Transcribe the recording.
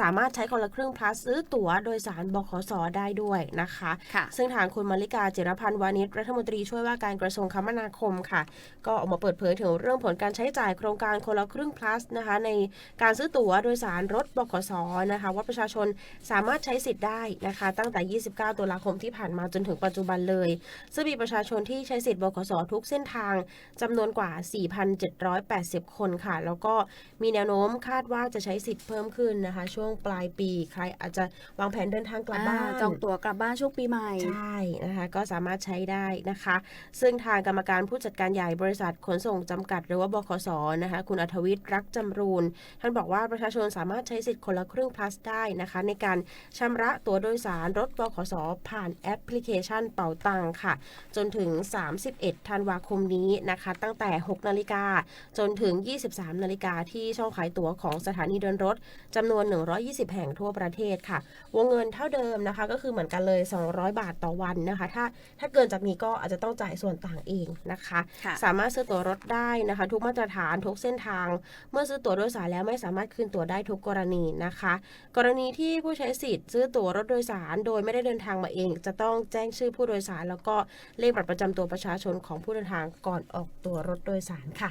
สามารถใช้คนละครึ่ง plus ซื้อตั๋วโดยสารบขสได้ด้วยนะคะค่ะซึ่งทางคุณมาริกาจิรพันธ์วานิชรัฐมนตรีช่วยว่าการกระทรวงคมนาคมค่ะ ก็ออกมาเปิดเผยถึงเรื่องผลการใช้จ่ายโครงการคนละครึ่ง plus นะคะในการซื้อตั๋วโดยสารรถบขสนะคะว่าประชาชนสามารถใช้สิทธิ์ได้นะคะตั้งแต่ 29 ตุลาคมที่ผ่านมาจนถึงปัจจุบันเลย ซึ่งมีประชาชนที่ใช้สิทธิ์บขสทุกเส้นทางจำนวนกว่า 4,780 คนค่ะ แล้วก็มีแนวโน้มคาดว่าจะใช้สิทธิ์เพิ่มขึ้นนะคะช่วงปลายปี ใครอาจจะวางแผนเดินทางกลับบ้านอ่จองตั๋วกลับบ้านช่วงปีใหม่ ใช่นะคะก็สามารถใช้ได้นะคะ ซึ่งทางกรรมการผู้จัดการใหญ่บริษัทขนส่งจำกัด หรือว่าบขสนะคะคุณอัธวิทย์รักจำรูน ท่านบอกว่าประชาชนสามารถใช้สิทธิ์คนละครึ่ง plus ได้นะคะ ในการชำระตั๋วโดยสารรถบขสผ่านแอปพลิเคชันเป่าตังค่ะ จนถึง 31 ธันวาคมนี้นะคะ ตั้งแต่ 6 นาฬิกาจนถึง 23 นาฬิกาที่ช่องขายตั๋วของสถานีเดินรถจำนวน120 แห่งทั่วประเทศค่ะ วงเงินเท่าเดิมนะคะ ก็คือเหมือนกันเลย 200 บาทต่อวันนะคะ ถ้าถ้าเกินจากนี้ก็อาจจะต้องจ่ายส่วนต่างเองนะคะค่ะสามารถซื้อตั๋วรถได้นะคะ ทุกมาตรฐานทุกเส้นทาง เมื่อซื้อตั๋วโดยสารแล้วไม่สามารถคืนตั๋วได้ทุกกรณีนะคะ กรณีที่ผู้ใช้สิทธิ์ซื้อตั๋วรถโดยสาร โดยไม่ได้เดินทางมาเอง จะต้องแจ้งชื่อผู้โดยสาร แล้วก็เลขบัตรประจำตัวประชาชนของผู้เดินทางก่อนออกตั๋วรถโดยสารค่ะ